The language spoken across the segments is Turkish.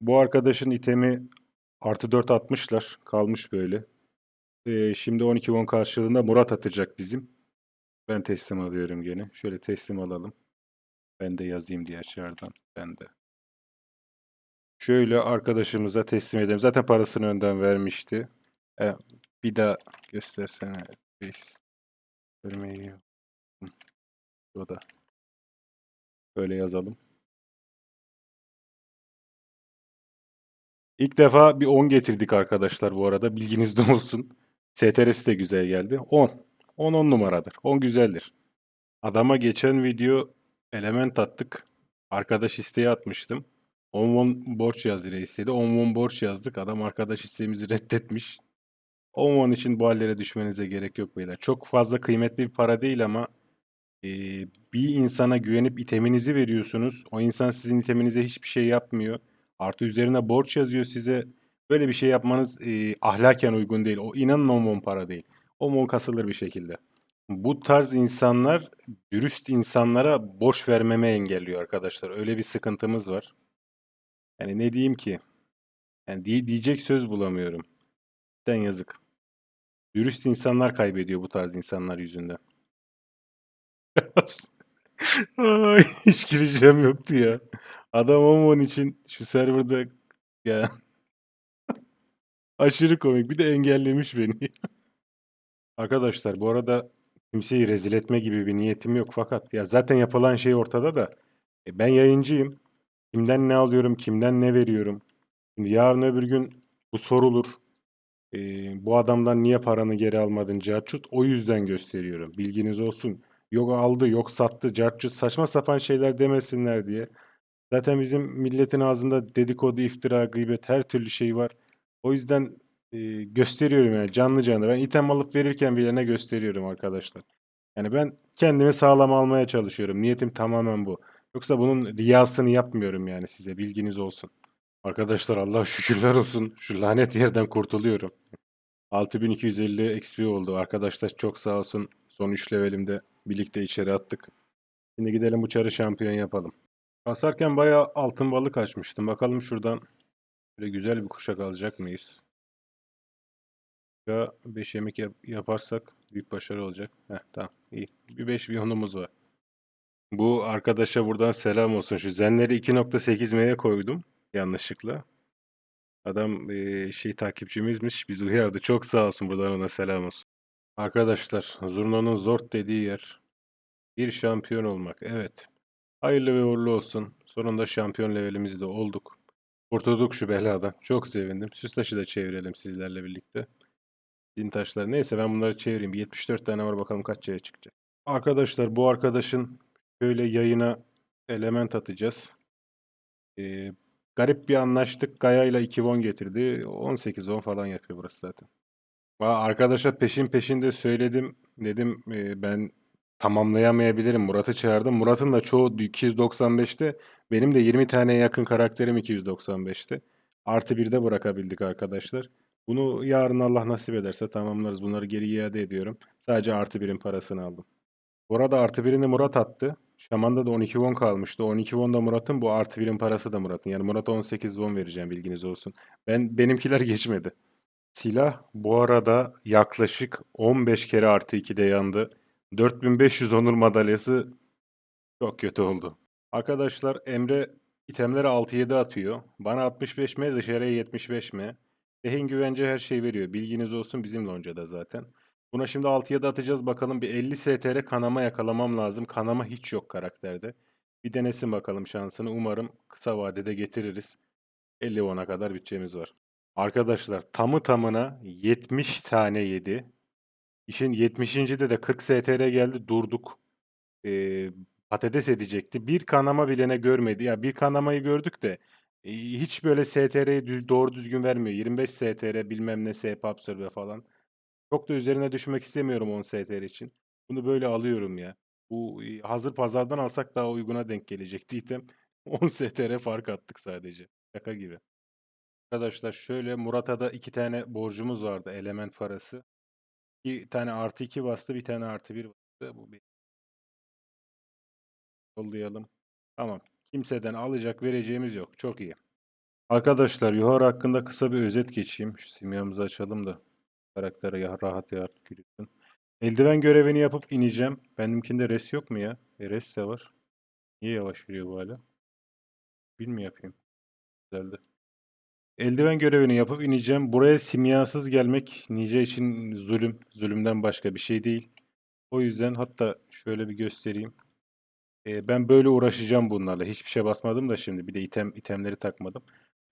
Bu arkadaşın itemi artı 4 atmışlar. Kalmış böyle. Eee, şimdi 12 won karşılığında Murat atacak bizim. Ben teslim alıyorum gene. Şöyle teslim alalım. Ben de yazayım diğer çardan. Ben de. Şöyle arkadaşımıza teslim edelim. Zaten parasını önden vermişti. E, bir daha göstersene. Biz görmeyi. O da. Böyle yazalım. İlk defa bir 10 getirdik arkadaşlar bu arada. Bilginizde olsun. STR'si de güzel geldi. 10. 10 10 numaradır. 10 güzeldir. Adama geçen video element attık. Arkadaş isteği atmıştım. 10 won borç yaz diye istedi. 10 won borç yazdık. Adam arkadaş isteğimizi reddetmiş. 10 won için bu hallere düşmenize gerek yok beyler. Çok fazla kıymetli bir para değil ama eee, bir insana güvenip iteminizi veriyorsunuz. O insan sizin iteminize hiçbir şey yapmıyor. Artı üzerine borç yazıyor size. Böyle bir şey yapmanız eee, ahlaken uygun değil. O inanın 10 won para değil. 10 won kasılır bir şekilde. Bu tarz insanlar dürüst insanlara borç vermeme engelliyor arkadaşlar. Öyle bir sıkıntımız var. Yani ne diyeyim ki? Yani diye- diyecek söz bulamıyorum. Sen yazık. Dürüst insanlar kaybediyor bu tarz insanlar yüzünden. Hiç gireceğim yoktu ya. Adam onun için şu serverda ya aşırı komik. Bir de engellemiş beni. Arkadaşlar bu arada kimseyi rezil etme gibi bir niyetim yok fakat ya zaten yapılan şey ortada da e, ben yayıncıyım. Kimden ne alıyorum, kimden ne veriyorum. Şimdi yarın öbür gün bu sorulur. E, bu adamdan niye paranı geri almadın Carçut? O yüzden gösteriyorum. Bilginiz olsun. Yok aldı, yok sattı, Carçut saçma sapan şeyler demesinler diye. Zaten bizim milletin ağzında dedikodu, iftira, gıybet her türlü şey var. O yüzden e, gösteriyorum yani canlı canlı. Ben item alıp verirken bile ne gösteriyorum arkadaşlar. Yani ben kendimi sağlam almaya çalışıyorum. Niyetim tamamen bu. Yoksa bunun riyasını yapmıyorum yani size bilginiz olsun. Arkadaşlar Allah şükürler olsun. Şu lanet yerden kurtuluyorum. 6250 XP oldu. Arkadaşlar çok sağ olsun. Son 3 levelimde birlikte içeri attık. Şimdi gidelim bu çarı şampiyon yapalım. Basarken bayağı altın balık açmıştım. Bakalım şuradan böyle güzel bir kuşak alacak mıyız? Ya 5 yemek yap- yaparsak büyük başarı olacak. Heh, tamam iyi. Bir 5 biyonumuz var. Bu arkadaşa buradan selam olsun. Şu zenleri 2.8 M'ye koydum yanlışlıkla. Adam eee, şey takipçimizmiş. Biz uyardı. Çok sağ olsun. Buradan ona selam olsun. Arkadaşlar Zurna'nın zort dediği yer. Bir şampiyon olmak. Evet. Hayırlı ve uğurlu olsun. Sonunda şampiyon levelimizi de olduk. Kurtulduk şu beladan. Çok sevindim. Süslaşı da çevirelim sizlerle birlikte. Din taşları. Neyse ben bunları çevireyim. Bir 74 tane var bakalım kaç şeye çıkacak. Arkadaşlar bu arkadaşın şöyle yayına element atacağız. Ee, garip bir anlaştık. Gaya ile 2 won getirdi. 18 won falan yapıyor burası zaten. Aa, Arkadaşa peşin peşinde söyledim. Dedim e, ben tamamlayamayabilirim. Murat'ı çağırdım. Murat'ın da çoğu 295'te. Benim de 20 taneye yakın karakterim 295'te. Artı bir de bırakabildik arkadaşlar. Bunu yarın Allah nasip ederse tamamlarız. Bunları geri iade ediyorum. Sadece artı birin parasını aldım. Bu arada artı birini Murat attı. Şaman'da da 12 won kalmıştı. 12 won da Murat'ın. Bu artı birin parası da Murat'ın. Yani Murat'a 18 won vereceğim bilginiz olsun. Ben Benimkiler geçmedi. Silah bu arada yaklaşık 15 kere artı 2'de yandı. 4500 onur madalyası çok kötü oldu. Arkadaşlar Emre itemleri 6-7 atıyor. Bana 65 m dışarıya 75 m. Rehin güvence her şey veriyor. Bilginiz olsun bizim loncada zaten. Buna şimdi 6-7 atacağız bakalım. Bir 50 STR kanama yakalamam lazım. Kanama hiç yok karakterde. Bir denesin bakalım şansını. Umarım kısa vadede getiririz. 50 won'a kadar bütçemiz var. Arkadaşlar tamı tamına 70 tane yedi. İşin 70'inde de 40 STR geldi durduk. Ee, patates edecekti. Bir kanama bile ne görmedi. Ya bir kanamayı gördük de e, hiç böyle STR'yi doğru düzgün vermiyor. 25 STR bilmem ne SP Absorbe falan. Çok da üzerine düşmek istemiyorum 10 STR için. Bunu böyle alıyorum ya. Bu e, hazır pazardan alsak daha uyguna denk gelecekti item. 10 STR fark attık sadece. Şaka gibi. Arkadaşlar şöyle Murat'a da iki tane borcumuz vardı element parası. Bir tane artı iki bastı bir tane artı bir bastı. Bu bir. Yollayalım. Tamam. Kimseden alacak vereceğimiz yok. Çok iyi. Arkadaşlar Yuhar hakkında kısa bir özet geçeyim. Şu simyamızı açalım da karaktere rahat ya yürüsün. Eldiven görevini yapıp ineceğim. Benimkinde res yok mu ya? E, res de var. Niye yavaş yürüyor bu hala? Bir mi yapayım? Güzeldi. Eldiven görevini yapıp ineceğim. Buraya simyasız gelmek Nice için zulüm. Zulümden başka bir şey değil. O yüzden hatta şöyle bir göstereyim. Ee, ben böyle uğraşacağım bunlarla. Hiçbir şey basmadım da şimdi. Bir de item itemleri takmadım.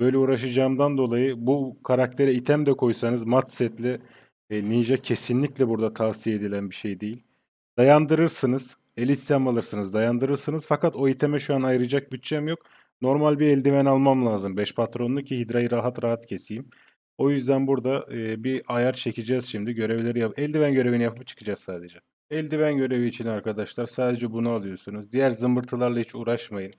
Böyle uğraşacağımdan dolayı bu karaktere item de koysanız mat setli e, Ninja kesinlikle burada tavsiye edilen bir şey değil. Dayandırırsınız. Elit item alırsınız. Dayandırırsınız. Fakat o iteme şu an ayıracak bütçem yok. Normal bir eldiven almam lazım. 5 patronlu ki hidrayı rahat rahat keseyim. O yüzden burada e, bir ayar çekeceğiz şimdi. Görevleri yap. Eldiven görevini yapıp çıkacağız sadece. Eldiven görevi için arkadaşlar sadece bunu alıyorsunuz. Diğer zımbırtılarla hiç uğraşmayın.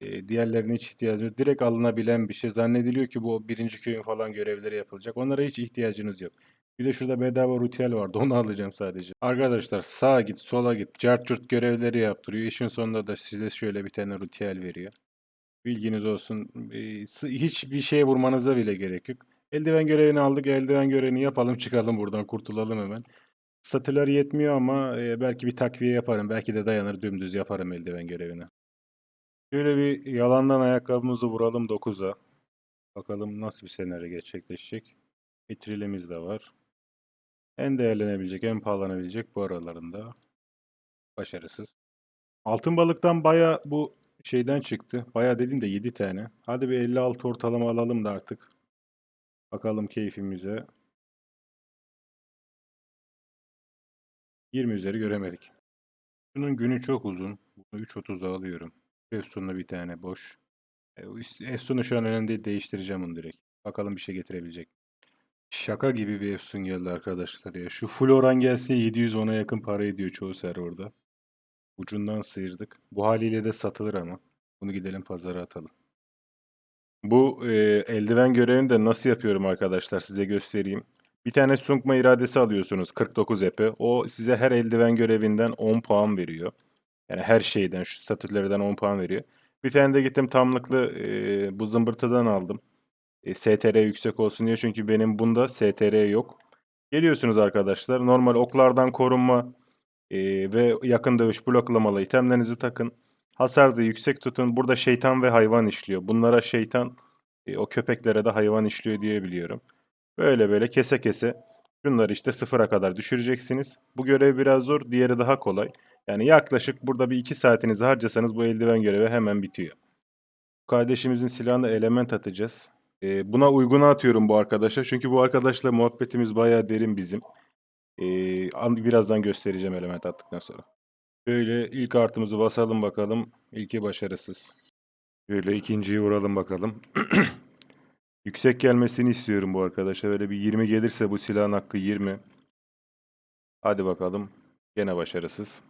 E, diğerlerine hiç ihtiyacınız yok. Direkt alınabilen bir şey. Zannediliyor ki bu birinci köyün falan görevleri yapılacak. Onlara hiç ihtiyacınız yok. Bir de şurada bedava ritüel vardı. Onu alacağım sadece. Arkadaşlar sağa git, sola git. Cart curt görevleri yaptırıyor. İşin sonunda da size şöyle bir tane ritüel veriyor. Bilginiz olsun. Hiçbir şeye vurmanıza bile gerek yok. Eldiven görevini aldık. Eldiven görevini yapalım çıkalım buradan. Kurtulalım hemen. Statüler yetmiyor ama belki bir takviye yaparım. Belki de dayanır dümdüz yaparım eldiven görevini. Şöyle bir yalandan ayakkabımızı vuralım 9'a. Bakalım nasıl bir senaryo gerçekleşecek. Vitrilimiz de var. En değerlenebilecek, en pahalanabilecek bu aralarında. Başarısız. Altın balıktan baya bu şeyden çıktı. Baya dediğim de 7 tane. Hadi bir 56 ortalama alalım da artık. Bakalım keyfimize. 20 üzeri göremedik. Bunun günü çok uzun. Bunu 3.30'da alıyorum. Efsun'la bir tane boş. E, Efsun'u şu an önemli değil. Değiştireceğim onu direkt. Bakalım bir şey getirebilecek. Şaka gibi bir Efsun geldi arkadaşlar ya. Şu full oran gelse 710'a yakın para ediyor çoğu serverda. Ucundan sıyırdık. Bu haliyle de satılır ama. Bunu gidelim pazara atalım. Bu e, eldiven görevini de nasıl yapıyorum arkadaşlar size göstereyim. Bir tane sunkma iradesi alıyorsunuz 49 epe. O size her eldiven görevinden 10 puan veriyor. Yani her şeyden şu statülerden 10 puan veriyor. Bir tane de gittim tamlıklı e, bu zımbırtıdan aldım. E, STR yüksek olsun diye çünkü benim bunda STR yok. Geliyorsunuz arkadaşlar normal oklardan korunma e, ve yakın dövüş bloklamalı itemlerinizi takın. Hasar da yüksek tutun. Burada şeytan ve hayvan işliyor. Bunlara şeytan, e, o köpeklere de hayvan işliyor diye biliyorum. Böyle böyle kese kese şunları işte sıfıra kadar düşüreceksiniz. Bu görev biraz zor, diğeri daha kolay. Yani yaklaşık burada bir iki saatinizi harcasanız bu eldiven görevi hemen bitiyor. Kardeşimizin silahına element atacağız. E, buna uyguna atıyorum bu arkadaşa. Çünkü bu arkadaşla muhabbetimiz bayağı derin bizim. E, an- birazdan göstereceğim element attıktan sonra. Şöyle ilk artımızı basalım bakalım. İlki başarısız. Şöyle ikinciyi vuralım bakalım. Yüksek gelmesini istiyorum bu arkadaşa. Böyle bir 20 gelirse bu silahın hakkı 20. Hadi bakalım. Gene başarısız.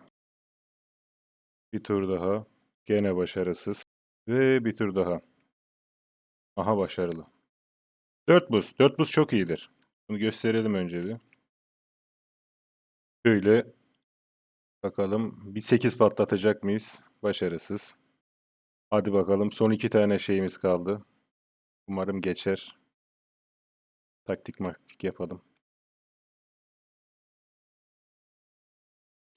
Bir tur daha. Gene başarısız. Ve bir tur daha. Aha başarılı. 4 buz. 4 buz çok iyidir. Bunu gösterelim önce bir. Şöyle bakalım. Bir 8 patlatacak mıyız? Başarısız. Hadi bakalım. Son iki tane şeyimiz kaldı. Umarım geçer. Taktik maktik yapalım.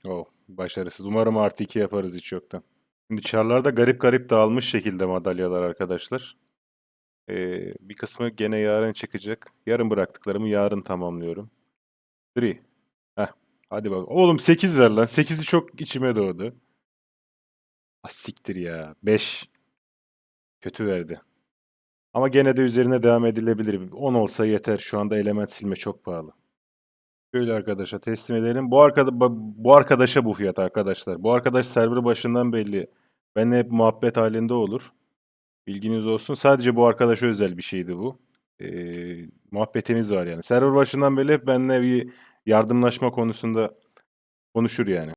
Oh, başarısız. Umarım artı 2 yaparız hiç yoktan. Şimdi çarlarda garip garip dağılmış şekilde madalyalar arkadaşlar. Ee, bir kısmı gene yarın çıkacak. Yarın bıraktıklarımı yarın tamamlıyorum. 3. Hadi bak. Oğlum 8 ver lan. 8'i çok içime doğdu. Ah siktir ya. 5. Kötü verdi. Ama gene de üzerine devam edilebilir. 10 olsa yeter. Şu anda element silme çok pahalı. Şöyle arkadaşa teslim edelim. Bu arkada bu arkadaşa bu fiyat arkadaşlar. Bu arkadaş server başından belli. Benimle hep muhabbet halinde olur. Bilginiz olsun. Sadece bu arkadaşa özel bir şeydi bu. Ee, muhabbetimiz var yani. Server başından beri hep benimle bir yardımlaşma konusunda konuşur yani.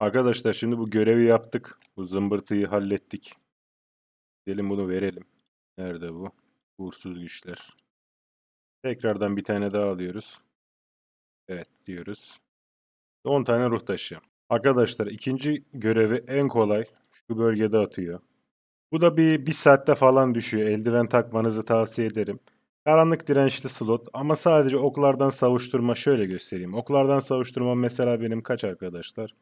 Arkadaşlar şimdi bu görevi yaptık. Bu zımbırtıyı hallettik. Gelin bunu verelim. Nerede bu? Uğursuz güçler. Tekrardan bir tane daha alıyoruz. Evet diyoruz. 10 tane ruh taşı. Arkadaşlar ikinci görevi en kolay şu bölgede atıyor. Bu da bir, bir saatte falan düşüyor. Eldiven takmanızı tavsiye ederim. Karanlık dirençli slot ama sadece oklardan savuşturma şöyle göstereyim. Oklardan savuşturma mesela benim kaç arkadaşlar?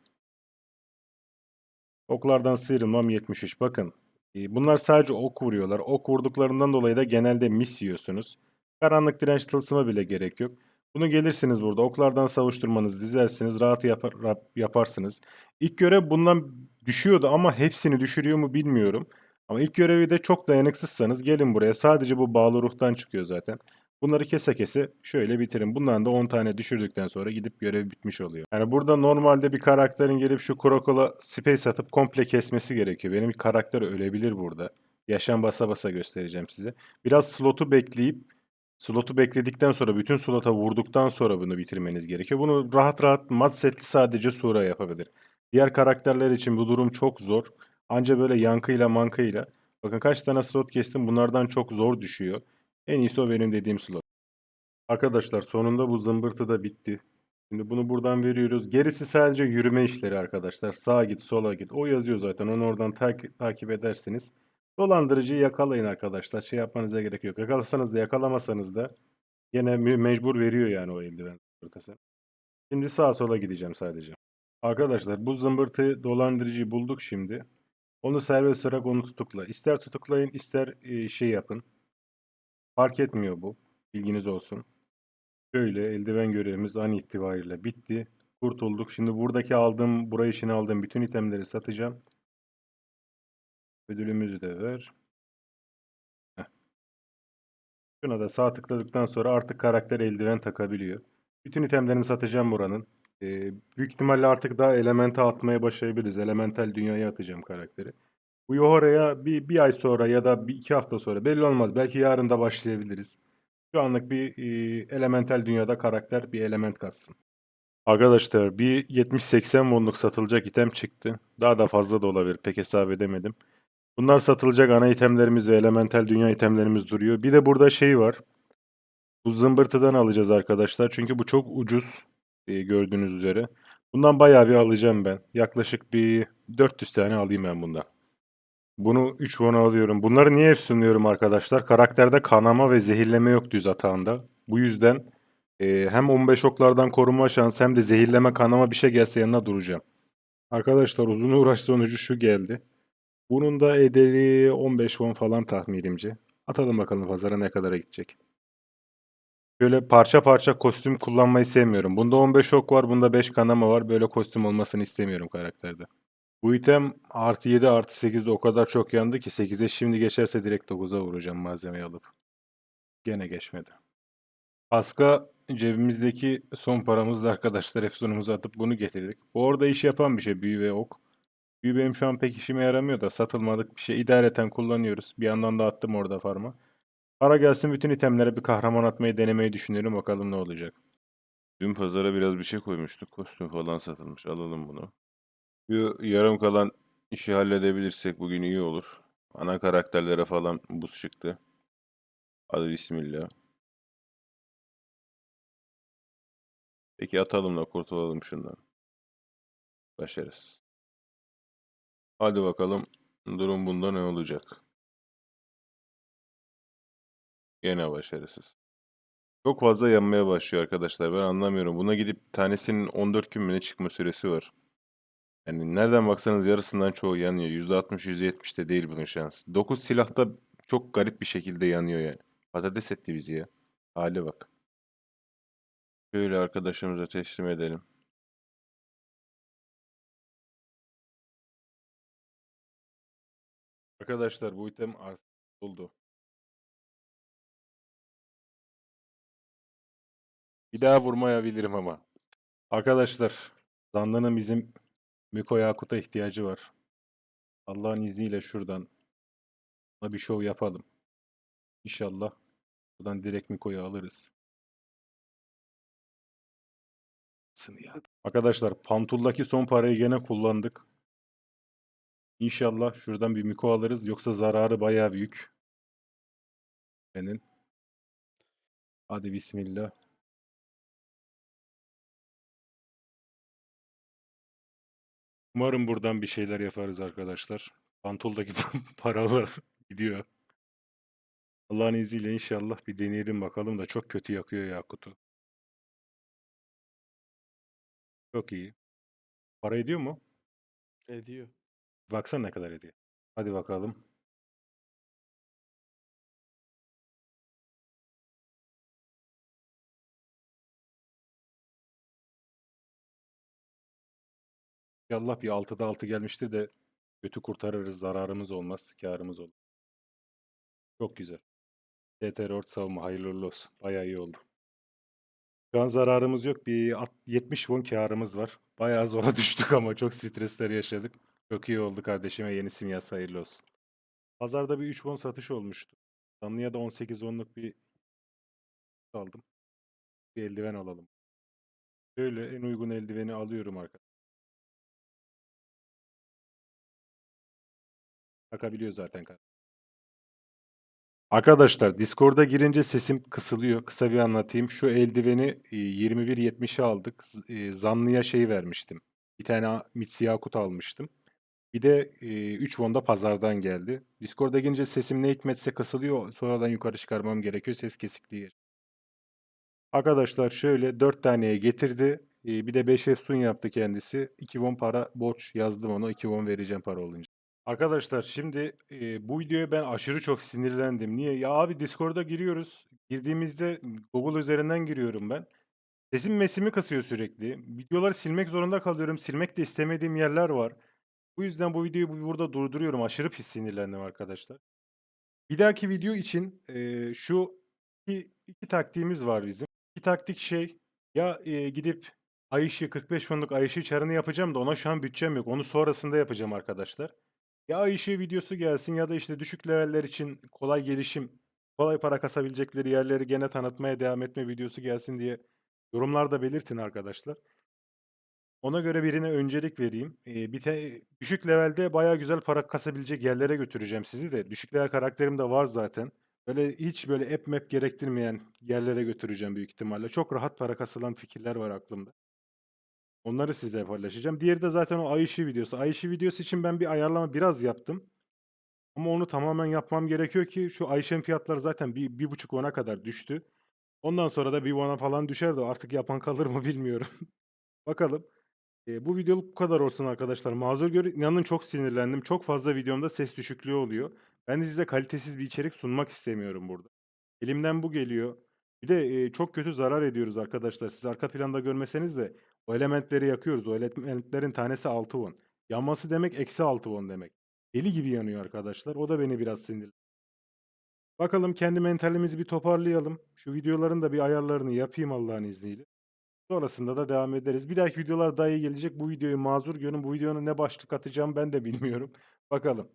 Oklardan sıyrılmam 73. Bakın e, bunlar sadece ok vuruyorlar. Ok vurduklarından dolayı da genelde mis yiyorsunuz. Karanlık direnç tılsıma bile gerek yok. Bunu gelirsiniz burada oklardan savuşturmanızı dizersiniz. Rahat yapar, yaparsınız. İlk görev bundan düşüyordu ama hepsini düşürüyor mu bilmiyorum. Ama ilk görevi de çok dayanıksızsanız gelin buraya. Sadece bu bağlı ruhtan çıkıyor zaten. Bunları kese kese şöyle bitirin. Bundan da 10 tane düşürdükten sonra gidip görev bitmiş oluyor. Yani burada normalde bir karakterin gelip şu Krokol'a space atıp komple kesmesi gerekiyor. Benim karakter ölebilir burada. Yaşam basa basa göstereceğim size. Biraz slotu bekleyip slotu bekledikten sonra bütün slota vurduktan sonra bunu bitirmeniz gerekiyor. Bunu rahat rahat mat setli sadece Sura yapabilir. Diğer karakterler için bu durum çok zor. Anca böyle yankıyla mankıyla. Bakın kaç tane slot kestim bunlardan çok zor düşüyor. En iyisi o benim dediğim slot. Arkadaşlar sonunda bu zımbırtı da bitti. Şimdi bunu buradan veriyoruz. Gerisi sadece yürüme işleri arkadaşlar. Sağa git, sola git. O yazıyor zaten. Onu oradan tak- takip edersiniz. Dolandırıcıyı yakalayın arkadaşlar. Şey yapmanıza gerek yok. Yakalasanız da yakalamasanız da gene mecbur veriyor yani o eldiven zımbırtısı. Şimdi sağa sola gideceğim sadece. Arkadaşlar bu zımbırtı dolandırıcıyı bulduk şimdi. Onu serbest bırak onu tutukla. İster tutuklayın ister e, şey yapın. Fark etmiyor bu. Bilginiz olsun. Şöyle eldiven görevimiz an itibariyle bitti. Kurtulduk. Şimdi buradaki aldığım, buraya işine aldığım bütün itemleri satacağım. Ödülümüzü de ver. Şuna da sağ tıkladıktan sonra artık karakter eldiven takabiliyor. Bütün itemlerini satacağım buranın. Ee, büyük ihtimalle artık daha elemente atmaya başlayabiliriz. Elemental dünyaya atacağım karakteri. Bu Yohora'ya bir, bir ay sonra ya da bir iki hafta sonra belli olmaz. Belki yarın da başlayabiliriz. Şu anlık bir e, elemental dünyada karakter bir element katsın. Arkadaşlar bir 70-80 wonluk satılacak item çıktı. Daha da fazla da olabilir. Pek hesap edemedim. Bunlar satılacak ana itemlerimiz ve elemental dünya itemlerimiz duruyor. Bir de burada şey var. Bu zımbırtıdan alacağız arkadaşlar. Çünkü bu çok ucuz. E, gördüğünüz üzere. Bundan bayağı bir alacağım ben. Yaklaşık bir 400 tane alayım ben bundan. Bunu 3 won alıyorum. Bunları niye sunuyorum arkadaşlar? Karakterde kanama ve zehirleme yok düz atağında. Bu yüzden e, hem 15 oklardan korunma şansı hem de zehirleme kanama bir şey gelse yanına duracağım. Arkadaşlar uzun uğraş sonucu şu geldi. Bunun da ederi 15 won falan tahminimce. Atalım bakalım pazara ne kadara gidecek. Böyle parça parça kostüm kullanmayı sevmiyorum. Bunda 15 ok var, bunda 5 kanama var. Böyle kostüm olmasını istemiyorum karakterde. Bu item artı 7 artı 8 o kadar çok yandı ki 8'e şimdi geçerse direkt 9'a vuracağım malzemeyi alıp. Gene geçmedi. Paska cebimizdeki son paramızla arkadaşlar Efsun'umuzu atıp bunu getirdik. Bu orada iş yapan bir şey büyü ve ok. Büyü benim şu an pek işime yaramıyor da satılmadık bir şey idareten kullanıyoruz. Bir yandan da attım orada farma. Para gelsin bütün itemlere bir kahraman atmayı denemeyi düşünüyorum bakalım ne olacak. Dün pazara biraz bir şey koymuştuk. Kostüm falan satılmış. Alalım bunu. Şu yarım kalan işi halledebilirsek bugün iyi olur. Ana karakterlere falan buz çıktı. Hadi bismillah. Peki atalım da kurtulalım şundan. Başarısız. Hadi bakalım durum bunda ne olacak? Gene başarısız. Çok fazla yanmaya başlıyor arkadaşlar. Ben anlamıyorum. Buna gidip tanesinin 14 gün mü ne çıkma süresi var. Yani nereden baksanız yarısından çoğu yanıyor. %60, %70 de değil bunun şansı. 9 silahta çok garip bir şekilde yanıyor yani. Patates etti bizi ya. Hale bak. Şöyle arkadaşımıza teslim edelim. Arkadaşlar bu item artık oldu. Bir daha vurmayabilirim ama. Arkadaşlar Zanlı'nın bizim Miko Yakut'a ihtiyacı var. Allah'ın izniyle şuradan bir şov yapalım. İnşallah buradan direkt Miko'yu alırız. Arkadaşlar Pantul'daki son parayı gene kullandık. İnşallah şuradan bir Miko alırız. Yoksa zararı bayağı büyük. Senin. Hadi bismillah. Umarım buradan bir şeyler yaparız arkadaşlar. Pantoldaki paralar gidiyor. Allah'ın izniyle inşallah bir deneyelim bakalım da çok kötü yakıyor Yakut'u. Çok iyi. Para ediyor mu? Ediyor. Baksana ne kadar ediyor. Hadi bakalım. İnşallah bir 6'da 6 gelmiştir de kötü kurtarırız. Zararımız olmaz. Kârımız olur. Çok güzel. DTR savunma hayırlı olsun. Bayağı iyi oldu. Şu an zararımız yok. Bir at- 70 won kârımız var. Bayağı zora düştük ama çok stresler yaşadık. Çok iyi oldu kardeşime yeni simyası hayırlı olsun. Pazarda bir 3 won satış olmuştu. Zanlıya da 18 wonluk bir aldım. Bir eldiven alalım. Şöyle en uygun eldiveni alıyorum arkadaşlar. Takabiliyor zaten. Arkadaşlar Discord'a girince sesim kısılıyor. Kısa bir anlatayım. Şu eldiveni e, 21.70'e aldık. Zanlıya şey vermiştim. Bir tane A- Mitsi Yakut almıştım. Bir de e, 3 won da pazardan geldi. Discord'a girince sesim ne hikmetse kısılıyor. Sonradan yukarı çıkarmam gerekiyor. Ses kesikliği. Arkadaşlar şöyle 4 taneye getirdi. Bir de 5 efsun yaptı kendisi. 2 won para borç yazdım ona. 2 won vereceğim para olunca. Arkadaşlar şimdi e, bu videoya ben aşırı çok sinirlendim. Niye? Ya abi Discord'a giriyoruz. Girdiğimizde Google üzerinden giriyorum ben. Sesim mesimi kasıyor sürekli. Videoları silmek zorunda kalıyorum. Silmek de istemediğim yerler var. Bu yüzden bu videoyu bu- burada durduruyorum. Aşırı pis sinirlendim arkadaşlar. Bir dahaki video için e, şu iki, iki taktiğimiz var bizim. İki taktik şey ya e, gidip ay ışığı 45 fonluk ay çarını yapacağım da ona şu an bütçem yok. Onu sonrasında yapacağım arkadaşlar. Ya ay videosu gelsin ya da işte düşük leveller için kolay gelişim, kolay para kasabilecekleri yerleri gene tanıtmaya devam etme videosu gelsin diye yorumlarda belirtin arkadaşlar. Ona göre birine öncelik vereyim. Ee, bir te- düşük levelde bayağı güzel para kasabilecek yerlere götüreceğim sizi de. Düşük level karakterim de var zaten. Böyle hiç böyle app map gerektirmeyen yerlere götüreceğim büyük ihtimalle. Çok rahat para kasılan fikirler var aklımda. Onları sizle paylaşacağım. Diğeri de zaten o ay videosu. Ay videosu için ben bir ayarlama biraz yaptım. Ama onu tamamen yapmam gerekiyor ki şu ay ışığın fiyatları zaten bir, bir buçuk ona kadar düştü. Ondan sonra da bir ona falan düşer de artık yapan kalır mı bilmiyorum. Bakalım. Eee, bu videoluk bu kadar olsun arkadaşlar. Mazur görün. İnanın çok sinirlendim. Çok fazla videomda ses düşüklüğü oluyor. Ben de size kalitesiz bir içerik sunmak istemiyorum burada. Elimden bu geliyor. Bir de eee, çok kötü zarar ediyoruz arkadaşlar. Siz arka planda görmeseniz de o elementleri yakıyoruz. O elementlerin tanesi 6 won. Yanması demek eksi 6 won demek. Deli gibi yanıyor arkadaşlar. O da beni biraz sinir. Bakalım kendi mentalimizi bir toparlayalım. Şu videoların da bir ayarlarını yapayım Allah'ın izniyle. Sonrasında da devam ederiz. Bir dahaki videolar daha iyi gelecek. Bu videoyu mazur görün. Bu videonun ne başlık atacağım ben de bilmiyorum. Bakalım.